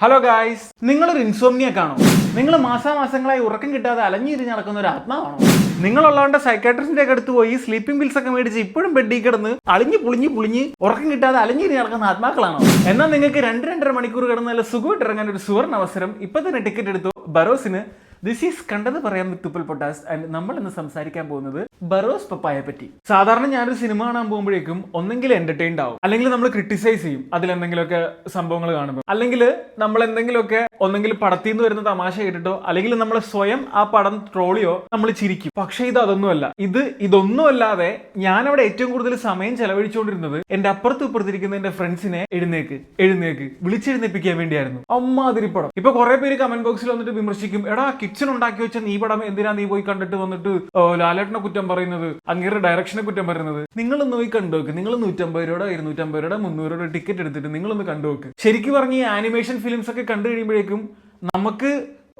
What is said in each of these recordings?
Hello guys നിങ്ങളൊരു ഇൻസോമിനിയക്ക് ആണോ നിങ്ങൾ മാസാമാസങ്ങളായി ഉറക്കം കിട്ടാതെ അലഞ്ഞിരിഞ്ഞ് നടക്കുന്ന ഒരു ആത്മാവാണോ? നിങ്ങളുള്ളവന്റെ സൈക്കാട്രിസ്റ്റിന്റെ ഒക്കെ അടുത്ത് പോയി സ്ലീപ്പിംഗ് പിൽസ് ഒക്കെ മേടിച്ച് ഇപ്പോഴും ബെഡിൽ കിടന്ന് അളിഞ്ഞ് പുളിഞ്ഞ് പുളിഞ്ഞ് ഉറക്കം കിട്ടാതെ അലഞ്ഞിരി നടക്കുന്ന ആത്മാക്കളാണോ? എന്നാൽ നിങ്ങൾക്ക് രണ്ട് രണ്ടര മണിക്കൂർ കിടന്ന് സുഖമായിട്ട് ഇറങ്ങാൻ ഒരു സുവർണ അവസരം ഇപ്പൊ തന്നെ ടിക്കറ്റ് എടുത്തു. ബറോസിന് ദിസ് ഈസ് കണ്ടത് പറയാൻ തുപ്പൽ പൊട്ടാസ് ആൻഡ് നമ്മൾ ഇന്ന് സംസാരിക്കാൻ പോകുന്നത് ബറോസ് പപ്പായെ പറ്റി. സാധാരണ ഞാനൊരു സിനിമ കാണാൻ പോകുമ്പോഴേക്കും ഒന്നെങ്കിൽ എന്റർടൈൻഡ് ആവും അല്ലെങ്കിൽ നമ്മൾ ക്രിട്ടിസൈസ് ചെയ്യും. അതിലെന്തെങ്കിലുമൊക്കെ സംഭവങ്ങൾ കാണുമ്പോൾ അല്ലെങ്കിൽ നമ്മൾ എന്തെങ്കിലുമൊക്കെ ഒന്നെങ്കിൽ പടത്തിൽ നിന്ന് വരുന്ന തമാശ കേട്ടിട്ടോ അല്ലെങ്കിൽ നമ്മൾ സ്വയം ആ പടം ട്രോളിയോ നമ്മൾ ചിരിക്കും. പക്ഷേ ഇത് അതൊന്നുമല്ല. ഇത് ഇതൊന്നുമല്ലാതെ ഞാൻ അവിടെ ഏറ്റവും കൂടുതൽ സമയം ചെലവഴിച്ചുകൊണ്ടിരുന്നത് എന്റെ അപ്പുറത്ത് ഇപ്പുറത്തിരിക്കുന്ന എന്റെ ഫ്രണ്ട്സിനെ എഴുന്നേക്ക് എഴുന്നേക്ക് വിളിച്ചെഴുന്നേപ്പിക്കാൻ വേണ്ടിയായിരുന്നു. അമ്മാതിരി പടം. ഇപ്പൊ കുറെ പേര് കമന്റ് ബോക്സിൽ വന്നിട്ട് വിമർശിക്കും. എടാ കിച്ചൺ ഉണ്ടാക്കി വെച്ച നീ പടം എന്തിനാ നീ പോയി കണ്ടിട്ട് വന്നിട്ട് ലാലേട്ടനെ കുറ്റം പറയുന്നത്? അങ്ങേരുടെ ഡയറക്ഷനെ കുറ്റം പറയുന്നത്? നിങ്ങളൊന്ന് പോയി കണ്ടുവെക്ക് നിങ്ങൾ നൂറ്റമ്പത് രൂപയുടെ ഇരുന്നൂറ്റമ്പത് രൂപയുടെ മുന്നൂറ് രൂപയുടെ ടിക്കറ്റ് എടുത്തിട്ട് നിങ്ങളൊന്ന് കണ്ടുവെക്ക് ശരിക്കും പറഞ്ഞ ഈ ആനിമേഷൻ ഫിലിംസ് ഒക്കെ കണ്ടു കഴിയുമ്പോഴേക്കും നമുക്ക്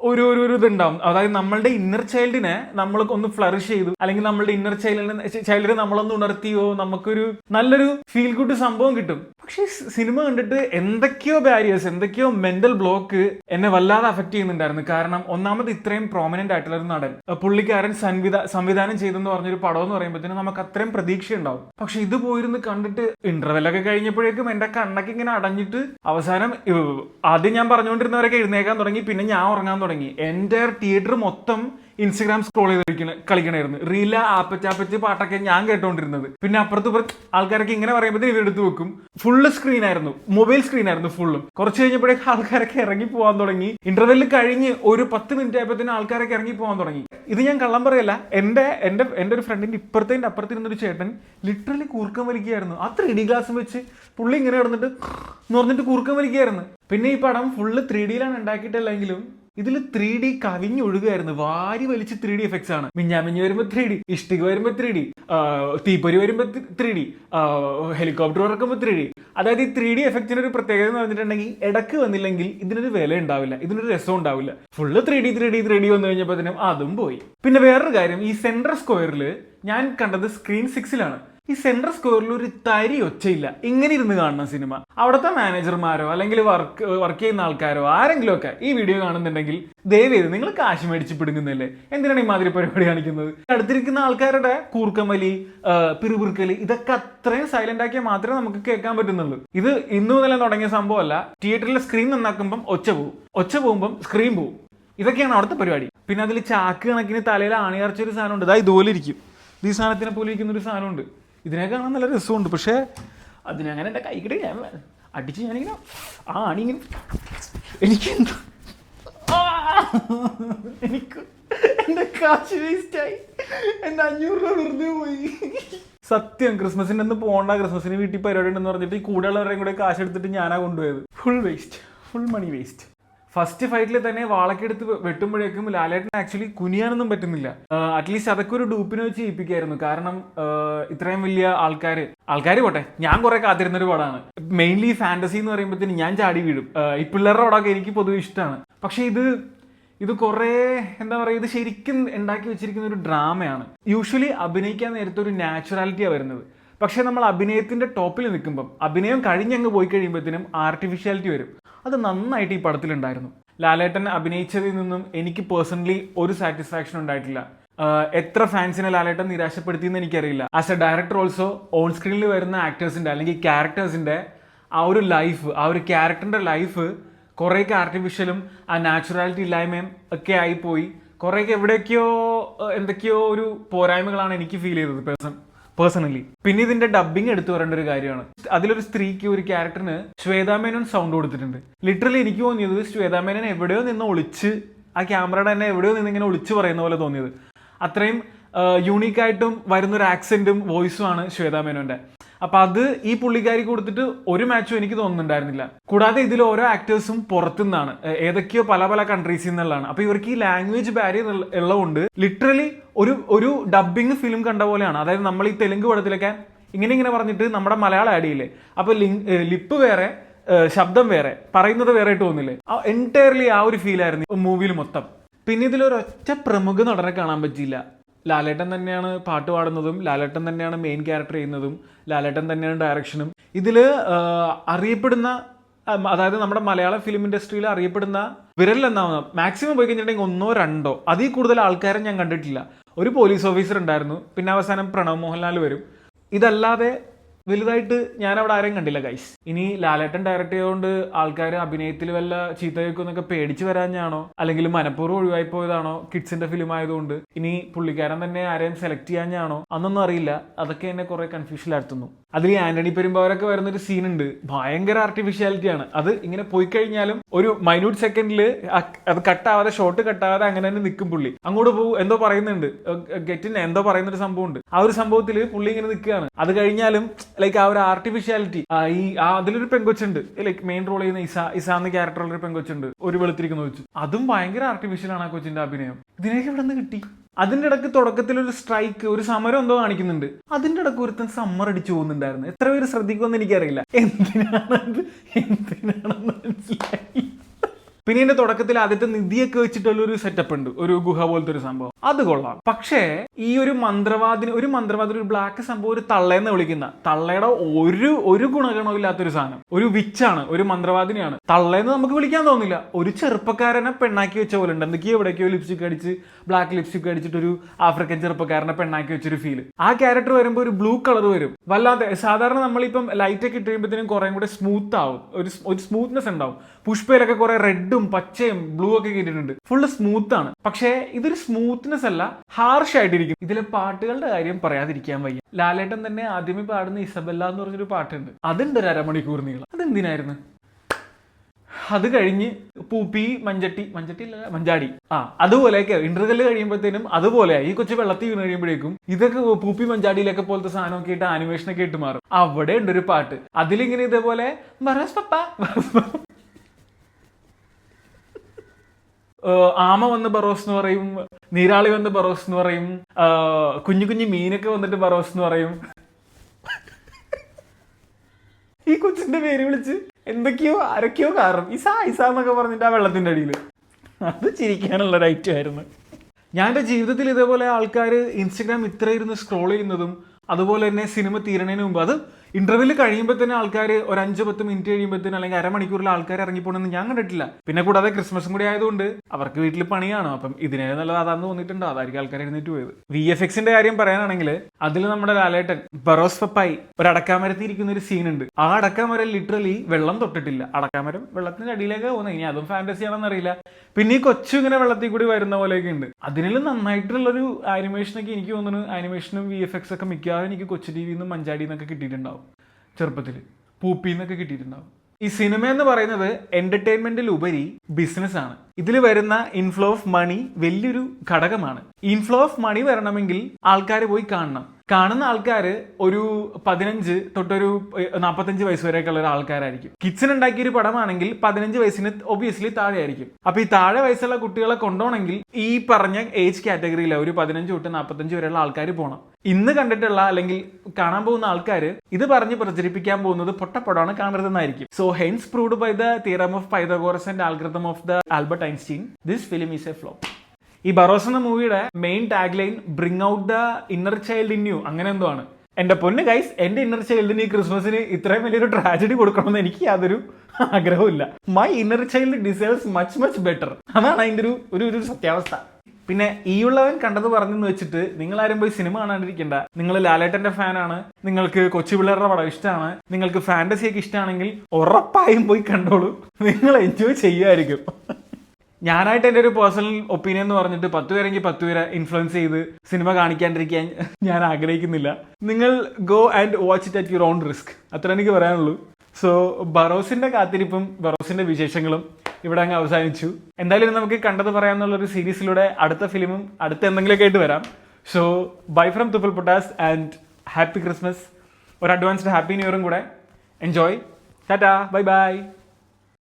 ഒരു ഒരു ഒരു ഇതുണ്ടാവും. അതായത് നമ്മളുടെ ഇന്നർ ചൈൽഡിനെ നമ്മൾ ഒന്ന് ഫ്ലറിഷ് ചെയ്തു. അല്ലെങ്കിൽ നമ്മളുടെ ഇന്നർ ചൈൽഡിനെ ചൈൽഡിനെ നമ്മളൊന്ന് ഉണർത്തിയോ നമുക്കൊരു നല്ലൊരു ഫീൽ ഗുഡ് സംഭവം കിട്ടും. പക്ഷേ സിനിമ കണ്ടിട്ട് എന്തൊക്കെയോ ബാരിയേഴ്സ് എന്തൊക്കെയോ മെന്റൽ ബ്ലോക്ക് എന്നെ വല്ലാതെ അഫക്ട് ചെയ്യുന്നുണ്ടായിരുന്നു. കാരണം ഒന്നാമത് ഇത്രയും പ്രോമിനന്റ് ആയിട്ടുള്ള ഒരു നടൻ. പുള്ളിക്കാരൻ സംവിധാ സംവിധാനം ചെയ്തെന്ന് പറഞ്ഞൊരു പടം എന്ന് പറയുമ്പോഴത്തേനും നമുക്ക് അത്രയും പ്രതീക്ഷ ഉണ്ടാവും പക്ഷെ ഇത് പോയിരുന്ന് കണ്ടിട്ട് ഇന്റർവെല്ലൊക്കെ കഴിഞ്ഞപ്പോഴേക്കും എന്റെ കണ്ണൊക്കെ ഇങ്ങനെ അടഞ്ഞിട്ട് അവസാനം ആദ്യം ഞാൻ പറഞ്ഞുകൊണ്ടിരുന്നവരൊക്കെ എഴുന്നേക്കാൻ തുടങ്ങി. പിന്നെ ഞാൻ ഉറങ്ങാൻ തുടങ്ങി. എന്റെ തിയേറ്റർ മൊത്തം ഇൻസ്റ്റഗ്രാം സ്ക്രോൾ ചെയ്തിരിക്കണ കളിക്കണായിരുന്നു. റീല ആപ്പച്ചാപ്പച്ച് പാട്ടൊക്കെ ഞാൻ കേട്ടോണ്ടിരുന്നത്. പിന്നെ അപ്പുറത്ത് ഇപ്പുറത്ത് ആൾക്കാരൊക്കെ ഇങ്ങനെ പറയുമ്പോഴത്തേക്കും ഇവരെടുത്ത് വെക്കും. ഫുള്ള് സ്ക്രീൻ ആയിരുന്നു. മൊബൈൽ സ്ക്രീൻ ആയിരുന്നു ഫുള്ളും കുറച്ച് കഴിഞ്ഞപ്പോഴേക്ക് ആൾക്കാരൊക്കെ ഇറങ്ങി പോകാൻ തുടങ്ങി. ഇന്റർവെല്ലിൽ കഴിഞ്ഞ് ഒരു പത്ത് മിനിറ്റ് ആയപ്പോഴത്തേനും ആൾക്കാരൊക്കെ ഇറങ്ങി പോകാൻ തുടങ്ങി. ഇത് ഞാൻ കള്ളം പറയല്ല. എന്റെ എന്റെ എന്റെ ഒരു ഇപ്പുറത്തേന്റെ അപ്പുറത്തിരുന്ന ഒരു ചേട്ടൻ ലിറ്ററലി കൂർക്കം വലിക്കുകയായിരുന്നു. ആ ത്രീ ഡി ഗ്ലാസ് വെച്ച് പുള്ളി ഇങ്ങനെ കിടന്നിട്ട് എന്ന് പറഞ്ഞിട്ട് കൂർക്കം വലിക്കുകയായിരുന്നു. പിന്നെ ഈ പടം ഫുള്ള് ത്രീ ഡിയിലാണ് ഉണ്ടാക്കിയിട്ടില്ലെങ്കിലും ഇതിൽ ത്രീ ഡി കവിഞ്ഞൊഴുകയായിരുന്നു വാരി വലിച്ച് ത്രീ ഡി എഫക്ട്സ് ആണ്. മിഞ്ഞാമിഞ്ഞ് വരുമ്പോൾ ത്രീ ഡി ഇഷ്ടിക വരുമ്പോൾ ത്രീ ഡി തീപ്പൊരി വരുമ്പോൾ ത്രീ ഡി ഹെലികോപ്റ്റർ ഇറക്കുമ്പോൾ ത്രീ ഡി അതായത് ഈ ത്രീ ഡി എഫക്റ്റിന് ഒരു പ്രത്യേകത എന്ന് പറഞ്ഞിട്ടുണ്ടെങ്കിൽ ഇടയ്ക്ക് വന്നില്ലെങ്കിൽ ഇതിനൊരു വില ഉണ്ടാവില്ല. ഇതിനൊരു രസം ഉണ്ടാവില്ല. Full three D three D three D വന്നു കഴിഞ്ഞപ്പോഴത്തേനും അതും പോയി. പിന്നെ വേറൊരു കാര്യം ഈ സെൻട്രൽ സ്ക്വയറിൽ ഞാൻ കണ്ടത് സ്ക്രീൻ സിക്സിലാണ് ഈ സെൻട്രൽ സ്ക്വയറിൽ ഒരു തരി ഒച്ചയില്ല. ഇങ്ങനെ ഇരുന്ന് കാണുന്ന സിനിമ അവിടുത്തെ മാനേജർമാരോ അല്ലെങ്കിൽ വർക്ക് വർക്ക് ചെയ്യുന്ന ആൾക്കാരോ ആരെങ്കിലും ഒക്കെ ഈ വീഡിയോ കാണുന്നുണ്ടെങ്കിൽ ദയവ് ചെയ്ത് നിങ്ങൾ കാശ് മേടിച്ച് പിടുങ്ങുന്നില്ലേ എന്തിനാണ് ഈ മാതിരി പരിപാടി കാണിക്കുന്നത്? അടുത്തിരിക്കുന്ന ആൾക്കാരുടെ കൂർക്കമലി പിറുപിറുക്കലി ഇതൊക്കെ അത്രയും സൈലന്റ് ആക്കിയാൽ മാത്രമേ നമുക്ക് കേൾക്കാൻ പറ്റുന്നുള്ളൂ. ഇത് ഇന്നു മുതലേ തുടങ്ങിയ സംഭവമല്ല. തിയേറ്ററിലെ സ്ക്രീൻ നന്നാക്കുമ്പം ഒച്ച പോവും. ഒച്ച പോകുമ്പം സ്ക്രീൻ പോവും. ഇതൊക്കെയാണ് അവിടുത്തെ പരിപാടി. പിന്നെ അതിൽ ചാക്ക് കണക്കിന് തലയിൽ ആണിയറച്ചൊരു സാധനമുണ്ട്. അതായത് ഇതുപോലെ ഇരിക്കും. ഈ സാധനത്തിനെ പോലെ ഇരിക്കുന്ന ഒരു സാധനമുണ്ട്. ഇതിനെ കാണാൻ നല്ല രസമുണ്ട്. പക്ഷേ അതിനങ്ങനെ എന്റെ കിട്ടി ഞാൻ അടിച്ച് ഞാനിങ്ങനെ ആ ആണിങ്ങനെ എനിക്ക്! എനിക്ക് എന്റെ കാശ് വേസ്റ്റായി. എന്റെ അഞ്ഞൂറ് രൂപ വെറുതെ പോയി. സത്യം ക്രിസ്മസിന്റെ അന്ന് പോകണ്ട ക്രിസ്മസിന് വീട്ടിൽ പരിപാടി ഉണ്ടെന്ന് പറഞ്ഞിട്ട് ഈ കൂടെയുള്ളവരെയും കൂടെ കാശ് എടുത്തിട്ട് ഞാനാ കൊണ്ടുപോയത്. Full waste full money waste first ഫൈറ്റിൽ തന്നെ വാളക്കെടുത്ത് വെട്ടുമ്പോഴേക്കും ലാലേട്ടൻ ആക്ച്വലി കുനിയാനൊന്നും പറ്റുന്നില്ല. അറ്റ്ലീസ്റ്റ് അതൊക്കെ ഒരു ഡൂപ്പിനെ വെച്ച് ചെയ്യിപ്പിക്കായിരുന്നു കാരണം ഇത്രയും വലിയ ആൾക്കാർ ആൾക്കാർ പോട്ടെ ഞാൻ കുറെ കാത്തിരുന്ന ഒരു പടമാണ് മെയിൻലി ഫാന്റസി എന്ന് പറയുമ്പോഴത്തേന് ഞാൻ ചാടി വീഴും. ഈ പിള്ളേരുടെ പടമൊക്കെ എനിക്ക് പൊതുവെ ഇഷ്ടമാണ്. പക്ഷേ ഇത് ഇത് കുറേ എന്താ പറയുക ഇത് ശരിക്കും ഉണ്ടാക്കി വെച്ചിരിക്കുന്ന ഒരു ഡ്രാമയാണ്. യൂഷ്വലി അഭിനയിക്കാൻ നേരത്തെ ഒരു നാച്ചുറാലിറ്റിയാണ് വരുന്നത്. പക്ഷേ നമ്മൾ അഭിനയത്തിന്റെ ടോപ്പിൽ നിൽക്കുമ്പം അഭിനയം കഴിഞ്ഞങ്ങ് പോയി കഴിയുമ്പോഴത്തേനും ആർട്ടിഫിഷ്യാലിറ്റി വരും. അത് നന്നായിട്ട് ഈ പടത്തിലുണ്ടായിരുന്നു. ലാലേട്ടൻ അഭിനയിച്ചതിൽ നിന്നും എനിക്ക് പേഴ്സണലി ഒരു സാറ്റിസ്ഫാക്ഷൻ ഉണ്ടായിട്ടില്ല. എത്ര ഫാൻസിനെ ലാലേട്ടൻ നിരാശപ്പെടുത്തിയെന്ന് എനിക്കറിയില്ല. As a director also on സ്ക്രീനിൽ വരുന്ന ആക്ടേഴ്സിന്റെ അല്ലെങ്കിൽ ക്യാരക്ടേഴ്സിന്റെ ആ ഒരു ലൈഫ് ആ ഒരു ക്യാരക്ടറിന്റെ ലൈഫ് കുറേയൊക്കെ ആർട്ടിഫിഷ്യലും ആ നാച്ചുറാലിറ്റി ഇല്ലായ്മയും ഒക്കെ ആയിപ്പോയി. കുറേയൊക്കെ എവിടെയൊക്കെയോ എന്തൊക്കെയോ ഒരു പോരായ്മകളാണ് എനിക്ക് ഫീൽ ചെയ്തത് പേഴ്സൺ പേഴ്സണലി പിന്നെ ഇതിന്റെ ഡബിങ് എടുത്തു പറയേണ്ട ഒരു കാര്യമാണ്. അതിലൊരു സ്ത്രീക്ക് ഒരു ക്യാരക്ടറിന് ശ്വേതാമേനോൻ സൗണ്ട് കൊടുത്തിട്ടുണ്ട്. ലിറ്ററലി എനിക്ക് തോന്നിയത് ശ്വേതാമേനോൻ എവിടെയോ നിന്ന് ഒളിച്ച് ആ ക്യാമറയുടെ തന്നെ എവിടെയോ നിന്ന് ഇങ്ങനെ ഒളിച്ച് പറയുന്ന പോലെ തോന്നിയത്. അത്രയും യൂണീക്കായിട്ടും വരുന്നൊരു ആക്സെന്റും ഒരു ആക്സെന്റും വോയിസും ആണ് ശ്വേതാമേനോന്റെ. അപ്പൊ അത് ഈ പുള്ളിക്കാരി കൊടുത്തിട്ട് ഒരു മാച്ചും എനിക്ക് തോന്നുന്നുണ്ടായിരുന്നില്ല. കൂടാതെ ഇതിൽ ഓരോ ആക്ടേഴ്സും പുറത്തുനിന്നാണ്. ഏതൊക്കെയോ പല പല കൺട്രീസിൽ നിന്നുള്ളതാണ്. അപ്പൊ ഇവർക്ക് ഈ ലാംഗ്വേജ് ബാരിയർ ഉള്ളതുകൊണ്ട് ലിറ്ററലി ഒരു ഒരു ഡബിങ് ഫിലിം കണ്ട പോലെയാണ്. അതായത് നമ്മൾ ഈ തെലുങ്ക് പടത്തിലൊക്കെ ഇങ്ങനെ ഇങ്ങനെ പറഞ്ഞിട്ട് നമ്മുടെ മലയാളം ആഡ് ചെയ്യില്ലേ? അപ്പൊ ലിപ്പ് വേറെ ശബ്ദം വേറെ പറയുന്നത് വേറെ ആയിട്ട് തോന്നില്ലേ? എന്റയർലി ആ ഒരു ഫീൽ ആയിരുന്നു മൂവിയിൽ മൊത്തം. പിന്നെ ഇതിലൊരൊറ്റ പ്രമുഖ നടനെ കാണാൻ പറ്റിയില്ല. ലാലേട്ടൻ തന്നെയാണ് പാട്ട് പാടുന്നതും ലാലേട്ടൻ തന്നെയാണ് മെയിൻ ക്യാരക്ടർ ചെയ്യുന്നതും ലാലേട്ടൻ തന്നെയാണ് ഡയറക്ഷനും ഇതിൽ അറിയപ്പെടുന്ന അതായത് നമ്മുടെ മലയാള ഫിലിം ഇൻഡസ്ട്രിയിൽ അറിയപ്പെടുന്ന വിരൽ എന്നാവുന്ന മാക്സിമം പോയി കഴിഞ്ഞിട്ടുണ്ടെങ്കിൽ ഒന്നോ രണ്ടോ അതിൽ കൂടുതൽ ആൾക്കാരെ ഞാൻ കണ്ടിട്ടില്ല. ഒരു പോലീസ് ഓഫീസർ ഉണ്ടായിരുന്നു പിന്നെ അവസാനം പ്രണവ് മോഹൻലാൽ വരും. ഇതല്ലാതെ വലുതായിട്ട് ഞാൻ അവിടെ ആരെയും കണ്ടില്ല ഗൈസ് ഇനി ലാലേട്ടൻ ഡയറക്ട് ചെയ്തുകൊണ്ട് ആൾക്കാർ അഭിനയത്തിൽ വല്ല ചീത്തയൊക്കെ പേടിച്ച് വരാഞ്ഞാണോ അല്ലെങ്കിൽ മനഃപൂർവം ഒഴിവായി പോയതാണോ കിഡ്സിന്റെ ഫിലിം ആയതുകൊണ്ട്. ഇനി പുള്ളിക്കാരൻ തന്നെ ആരെയും സെലക്ട് ചെയ്യാഞ്ഞാണോ അന്നൊന്നും അറിയില്ല. അതൊക്കെ എന്നെ കുറെ കൺഫ്യൂഷനിലായിരുന്നു അതിൽ ആന്റണി പെരുമ്പാവരൊക്കെ വരുന്ന ഒരു സീൻ ഉണ്ട്. ഭയങ്കര ആർട്ടിഫിഷ്യാലിറ്റി ആണ്. അത് ഇങ്ങനെ പോയി കഴിഞ്ഞാലും ഒരു മൈന്യൂട്ട് സെക്കൻഡിൽ അത് കട്ടാവാതെ ഷോട്ട് കട്ടാവാതെ അങ്ങനെ തന്നെ നിൽക്കും പുള്ളി. അങ്ങോട്ട് പോകും എന്തോ പറയുന്നുണ്ട്. ഗെറ്റിന് എന്തോ പറയുന്ന ഒരു സംഭവം ഉണ്ട് ആ ഒരു സംഭവത്തിൽ പുള്ളി ഇങ്ങനെ നിൽക്കുകയാണ്. അത് കഴിഞ്ഞാലും ലൈക്ക് ആ ഒരു ആർട്ടിഫിഷ്യാലിറ്റി ഈ അതിലൊരു പെങ്കൊച്ചുണ്ട്. ലൈക്ക് മെയിൻ റോൾ ചെയ്യുന്ന ഇസ ഇസ എന്ന ക്യാരക്ടറുള്ള ഒരു പെങ്കൊച്ചുണ്ട്. ഒരു വെളുത്തിരിക്കുന്ന വെച്ച് അതും ഭയങ്കര ആർട്ടിഫിഷ്യൽ ആണ് ആ കൊച്ചിന്റെ അഭിനയം. ഇതിനേക്ക് ഇവിടെ നിന്ന് കിട്ടി? അതിന്റെ ഇടയ്ക്ക് തുടക്കത്തിൽ ഒരു സ്ട്രൈക്ക് ഒരു സമരം എന്തോ കാണിക്കുന്നുണ്ട്. അതിന്റെ ഇടയ്ക്ക് ഒരുത്തൻ സമ്മർ അടിച്ചു പോകുന്നുണ്ടായിരുന്നു. എത്ര പേര് ശ്രദ്ധിക്കുമെന്ന് എനിക്കറിയില്ല. എന്തിനാണത്? എന്തിനാണെന്ന് മനസ്സിലായി പിന്നെ തുടക്കത്തിൽ ആദ്യത്തെ നിധിയൊക്കെ വെച്ചിട്ടുള്ള ഒരു സെറ്റപ്പ് ഉണ്ട്. ഒരു ഗുഹ പോലത്തെ ഒരു സംഭവം. അത് കൊള്ളാം. പക്ഷേ ഈ ഒരു മന്ത്രവാദിന് ഒരു മന്ത്രവാദിന് ഒരു ബ്ലാക്ക് സംഭവം ഒരു തള്ളയെന്ന് വിളിക്കുന്ന തള്ളയുടെ ഒരു ഒരു ഗുണഗണവും ഇല്ലാത്തൊരു സാധനം. ഒരു വിച്ചാണ് ഒരു മന്ത്രവാദിനിയാണ്. തള്ളയെന്ന് നമുക്ക് വിളിക്കാൻ തോന്നില്ല. ഒരു ചെറുപ്പക്കാരനെ പെണ്ണാക്കി വെച്ച പോലെ ഉണ്ട്. എന്തൊക്കെയോ എവിടേക്കോ ലിപ്സ്റ്റിക് അടിച്ച് ബ്ലാക്ക് ലിപ്സ്റ്റിക് അടിച്ചിട്ട് ഒരു ആഫ്രിക്കൻ ചെറുപ്പക്കാരനെ പെണ്ണാക്കി വെച്ചൊരു ഫീൽ ആ ക്യാരക്ടർ വരുമ്പോൾ ഒരു ബ്ലൂ കളർ വരും. വല്ലാതെ സാധാരണ നമ്മളിപ്പം ലൈറ്റ് ഒക്കെ ഇട്ട് കഴിയുമ്പോഴത്തേനും കുറേ കൂടെ സ്മൂത്ത് ആവും. ഒരു ഒരു സ്മൂത്ത്നെസ് ഉണ്ടാവും. പുഷ്പയിലൊക്കെ കുറെ റെഡും പച്ചയും ബ്ലൂ ഒക്കെ കിട്ടിയിട്ടുണ്ട് ഫുള്ള് സ്മൂത്ത് ആണ്. പക്ഷേ ഇതൊരു സ്മൂത്ത്നെസ് അല്ല ഹാർഷ് ആയിട്ടിരിക്കും. ഇതിലെ പാട്ടുകളുടെ കാര്യം പറയാതിരിക്കാൻ വയ്യ. ലാലേട്ടൻ തന്നെ ആദ്യമേ പാടുന്ന ഇസബല്ല എന്ന് പറഞ്ഞൊരു പാട്ടുണ്ട്. അതുണ്ട് ഒരു അരമണിക്കൂർ നീളം. അതെന്തിനായിരുന്നു? അത് കഴിഞ്ഞ് പൂപ്പി മഞ്ചട്ടി മഞ്ചട്ടി അല്ല മഞ്ചാടി. ആ അതുപോലെയൊക്കെ. ഇന്റർവെൽ കഴിയുമ്പോഴത്തേനും അതുപോലെ ഈ കൊച്ചു വെള്ളത്തിൽ വീണ് കഴിയുമ്പോഴേക്കും ഇതൊക്കെ പൂപ്പി മഞ്ചാടിയിലൊക്കെ പോലത്തെ സാധനമൊക്കെ ഇട്ട് ആനിമേഷനൊക്കെ ഇട്ട് മാറും. അവിടെ ഉണ്ട് ഒരു പാട്ട്. അതിലിങ്ങനെ ഇതേപോലെ മറസ് പപ്പ ബറോസ് പപ്പ. ഏഹ് ആമ വന്ന് ബറോസ് എന്ന് പറയും നീരാളി വന്ന് ബറോസ് എന്ന് പറയും കുഞ്ഞു കുഞ്ഞു മീനൊക്കെ വന്നിട്ട് ബറോസ് എന്ന് പറയും. ഈ കൊച്ചിന്റെ പേര് വിളിച്ച് എന്തൊക്കെയോ ആരൊക്കെയോ കാരണം ഇസാ ഇസാ എന്നൊക്കെ പറഞ്ഞിട്ട് ആ വെള്ളത്തിന്റെ അടിയിൽ അത് ചിരിക്കാനുള്ള ഐറ്റം ആയിരുന്നു. ഞാൻ എന്റെ ജീവിതത്തിൽ ഇതേപോലെ ആൾക്കാർ ഇൻസ്റ്റഗ്രാം ഇത്ര ഇരുന്ന് സ്ക്രോൾ ചെയ്യുന്നതും അതുപോലെ തന്നെ സിനിമ തീരണേന് മുമ്പ് അത് ഇന്റർവ്യൂൽ തന്നെ ആൾക്കാർ ഒരു അഞ്ച് പത്ത് മിനിറ്റ് കഴിയുമ്പോഴത്തേനും അല്ലെങ്കിൽ അരമണിക്കൂറിൽ ആൾക്കാർ ഇറങ്ങിപ്പോണെന്ന് ഞാൻ കണ്ടിട്ടില്ല. പിന്നെ കൂടാതെ ക്രിസ്മസും കൂടി ആയതുകൊണ്ട് അവർക്ക് വീട്ടിൽ പണിയാണ്. അപ്പം ഇതിനെ നല്ലത് അതാന്ന് തോന്നിയിട്ടുണ്ടോ. അതായിരിക്കും ആൾക്കാർ എഴുന്നേറ്റ് പോയത്. വി എഫ് എക്സിന്റെ കാര്യം പറയാനാണെങ്കിൽ അതിൽ നമ്മുടെ ലാലേട്ടൻ ബറോസ് പപ്പായി ഒരു അടക്കാമരത്തിൽ ഇരിക്കുന്ന ഒരു സീൻ ഉണ്ട്. ആ അടക്കാമരം ലിറ്ററലി വെള്ളം തൊട്ടിട്ടില്ല. അടക്കാമരം വെള്ളത്തിന്റെ അടിയിലേക്ക് പോകുന്നത്. ഇനി അതും ഫാന്റസി ആണെന്ന് അറിയില്ല. പിന്നെ ഈ കൊച്ചു ഇങ്ങനെ വെള്ളത്തിൽ കൂടി വരുന്ന പോലെയൊക്കെ ഉണ്ട്. അതിലും നന്നായിട്ടുള്ളൊരു ആനിമേഷനൊക്കെ എനിക്ക് തോന്നുന്നു. ആനിമേഷനും വി എഫ് എക്സ് ഒക്കെ മിക്കവാറും എനിക്ക് കൊച്ചു ടി വിന്നും മഞ്ചാടി നിന്നൊക്കെ കിട്ടിയിട്ടുണ്ടാവും. ചെറുപ്പത്തിൽ പൂപ്പിന്നൊക്കെ കിട്ടിയിട്ടുണ്ടാവും. ഈ സിനിമ എന്ന് പറയുന്നത് എന്റർടൈൻമെന്റിലുപരി ഉപരി ബിസിനസ് ആണ്. ഇതിൽ വരുന്ന ഇൻഫ്ലോ ഓഫ് മണി വലിയൊരു ഘടകമാണ്. ഇൻഫ്ലോ ഓഫ് മണി വരണമെങ്കിൽ ആൾക്കാർ പോയി കാണണം. കാണുന്ന ആൾക്കാർ ഒരു പതിനഞ്ച് തൊട്ടൊരു നാൽപ്പത്തഞ്ച് വയസ്സ് വരെയൊക്കെയുള്ള ആൾക്കാരായിരിക്കും. കിച്ചൺ ഉണ്ടാക്കിയ ഒരു പടമാണെങ്കിൽ പതിനഞ്ച് വയസ്സിന് ഒബിയസ്ലി താഴെ ആയിരിക്കും അപ്പൊ ഈ താഴെ വയസ്സുള്ള കുട്ടികളെ കൊണ്ടുപോകണമെങ്കിൽ ഈ പറഞ്ഞ ഏജ് കാറ്റഗറിയിലെ ഒരു പതിനഞ്ച് തൊട്ട് നാൽപ്പത്തഞ്ച് വരെയുള്ള ആൾക്കാർ പോകണം ഇന്ന് കണ്ടിട്ടുള്ള അല്ലെങ്കിൽ കാണാൻ പോകുന്ന ആൾക്കാർ ഇത് പറഞ്ഞ് പ്രചരിപ്പിക്കാൻ പോകുന്നത് പൊട്ടപ്പടമാണ് കാണരുതെന്നായിരിക്കും. So hence proved by the theorem of Pythagoras and algorithm of the Albert Einstein this film is a flow ഈ ബറോസ് എന്ന മൂവിയുടെ main tag line bring out the inner child in you അങ്ങനെ എന്തോ ആണ്. എന്റെ പൊന്ന് ഗൈസ് എന്റെ ഇന്നർ ചൈൽഡിന് ഈ ക്രിസ്മസിന് ഇത്രയും വലിയൊരു ട്രാജഡി കൊടുക്കണമെന്ന് എനിക്ക് യാതൊരു ആഗ്രഹമില്ല my inner child deserves much much better അതാണ് അതിന്റെ ഒരു ഒരു ഒരു സത്യാവസ്ഥ. പിന്നെ ഈ ഉള്ളവൻ കണ്ടത് പറഞ്ഞെന്ന് വെച്ചിട്ട് നിങ്ങൾ ആരും പോയി സിനിമ കാണാണ്ടിരിക്കണ്ട. നിങ്ങൾ ലാലേട്ടന്റെ ഫാനാണ്. നിങ്ങൾക്ക് കൊച്ചു പിള്ളേരുടെ പടം ഇഷ്ടമാണ്. നിങ്ങൾക്ക് ഫാന്റസിയൊക്കെ ഇഷ്ടമാണെങ്കിൽ ഉറപ്പായും പോയി കണ്ടോളൂ. നിങ്ങൾ എൻജോയ് ചെയ്യുമായിരിക്കും. ഞാനായിട്ട് എന്റെ ഒരു പേഴ്സണൽ ഒപ്പീനിയൻ എന്ന് പറഞ്ഞിട്ട് പത്ത് പേരെങ്കിൽ പത്ത് പേരെ ഇൻഫ്ലുവൻസ് ചെയ്ത് സിനിമ കാണിക്കാണ്ടിരിക്കാൻ ഞാൻ ആഗ്രഹിക്കുന്നില്ല. നിങ്ങൾ go and watch it at your own risk അത്ര എനിക്ക് പറയാനുള്ളൂ. സോ ബറോസിന്റെ കാത്തിരിപ്പും ബറോസിന്റെ വിശേഷങ്ങളും ഇവിടെ അങ്ങ് അവസാനിച്ചു. എന്തായാലും നമുക്ക് കണ്ടത് പറയാമെന്നുള്ള ഒരു സീരീസിലൂടെ അടുത്ത ഫിലിമും അടുത്ത എന്തെങ്കിലുമൊക്കെ ആയിട്ട് വരാം. സോ ബൈ ഫ്രം തുപ്പൽ പൊട്ടാസ് ആൻഡ് ഹാപ്പി ക്രിസ്മസ് ഒരു അഡ്വാൻസ്ഡ് ഹാപ്പി ന്യൂ ഇയറും കൂടെ. Enjoy tata bye bye